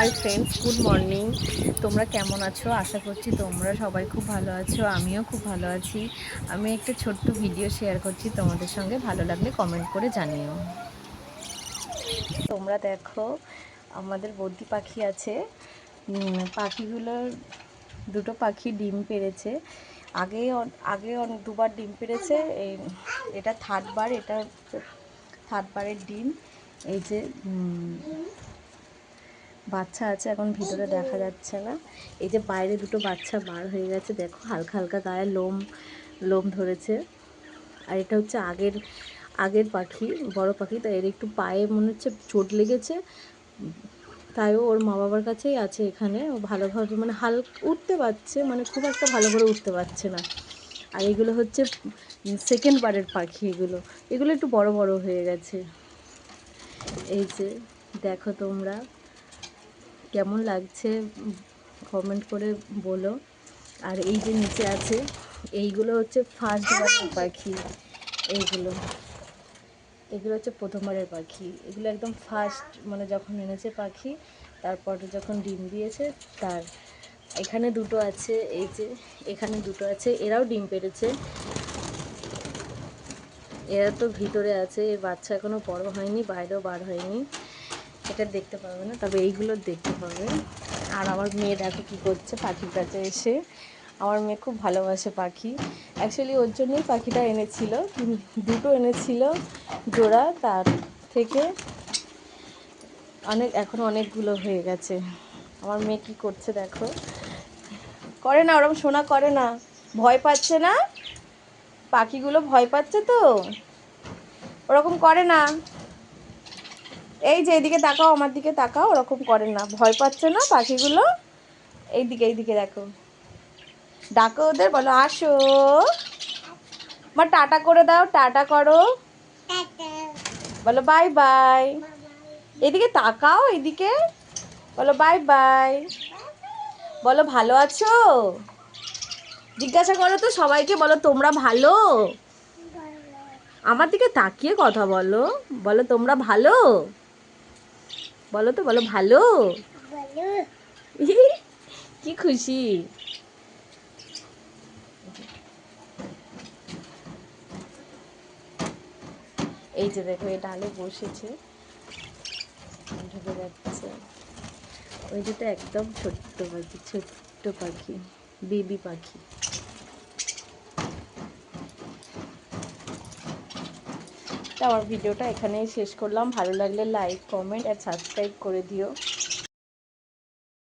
Hi friends good morning তোমরা কেমন আছো? আশা করছি তোমরা সবাই খুব ভালো আছো, আমিও খুব ভালো আছি। আমি একটা ছোট্ট ভিডিও শেয়ার করছি, তোমাদের সঙ্গে ভালো লাগলে কমেন্ট করে জানিও। তোমরা দেখো, আমাদের বদ্যি পাখি আছে। পাখিগুলোর দুটো পাখি ডিম পেড়েছে। আগে আগে দুবার ডিম এই, এটা থার্ড বার, এটা থার্ড বারের ডিম। এই যে বাচ্চা আছে, এখন ভিতরে দেখা যাচ্ছে না। এই যে বাইরে দুটো বাচ্চা বার হয়ে গেছে, দেখো হালকা হালকা গায়ে লোম লোম ধরেছে। আর এটা হচ্ছে আগের আগের পাখি, বড় পাখি, তাই এর একটু পায়ে মনে হচ্ছে চোট লেগেছে। তাইও ওর মা বাবার কাছেই আছে এখানে। ও ভালোভাবে মানে হাল, উঠতে পারছে মানে খুব একটা ভালো করে উঠতে পারছে না। আর এগুলো হচ্ছে সেকেন্ড বারের পাখি এগুলো। এগুলো একটু বড় বড় হয়ে গেছে। এই যে দেখো তোমরা। কেমন লাগছে কমেন্ট করে বলো। আর এই যে নিচে আছে, এইগুলো হচ্ছে ফার্স্ট বারের পাখি। এইগুলো। এগুলো হচ্ছে প্রথমবারের পাখি। এগুলো একদম ফার্স্ট মানে যখন এনেছে পাখি, তারপর যখন ডিম দিয়েছে, তার এখানে দুটো আছে, এই যে এখানে দুটো আছে, এরাও ডিম পেড়েছে। এরা তো ভিতরে আছে এর বাচ্চা এখনও বড় হয়নি, বাইরেও বার হয়নি। এটা দেখতে পাবে না, তবে এইগুলো দেখতে পাবে। আর আমার মেয়ে দেখো কী করছে, পাখির কাছে এসে। আমার মেয়ে খুব ভালোবাসে পাখি। অ্যাকচুয়ালি ওর জন্যই পাখিটা এনেছিল দুটো এনেছিল জোড়া, তার থেকে অনেক, এখন অনেকগুলো হয়ে গেছে। আমার মেয়ে কী করছে দেখো। করে না ওরকম শোনা করে না। ভয় পাচ্ছে না? পাখিগুলো ভয় পাচ্ছে তো? ওরকম করে না। এই যে এইদিকে তাকাও, আমার দিকে তাকাও, ওরকম করে না। ভয় পাচ্ছে না পাখিগুলো? এইদিকে এইদিকে দেখো। ডাকো ওদের, বলো, আসো। মা, টাটা করে দাও, টাটা করো। বলো, বাই বাই। এদিকে তাকাও এদিকে বলো, বাই বাই। বলো, ভালো আছো? জিজ্ঞাসা করো তো সবাইকে, বলো, তোমরা ভালো? আমার দিকে তাকিয়ে কথা বলো। বলো, তোমরা ভালো? বলো তো বলো ভালো? কি খুশি? এই যে দেখো এই ডালে বসেছে। ঢুকে যাচ্ছে। ওই যেটা একদম ছোট্ট পাখি ছোট্ট পাখি বেবি পাখি। তো আমার ভিডিওটা এখানেই শেষ করলাম। ভালো লাগলে লাইক কমেন্ট আর সাবস্ক্রাইব করে দিও।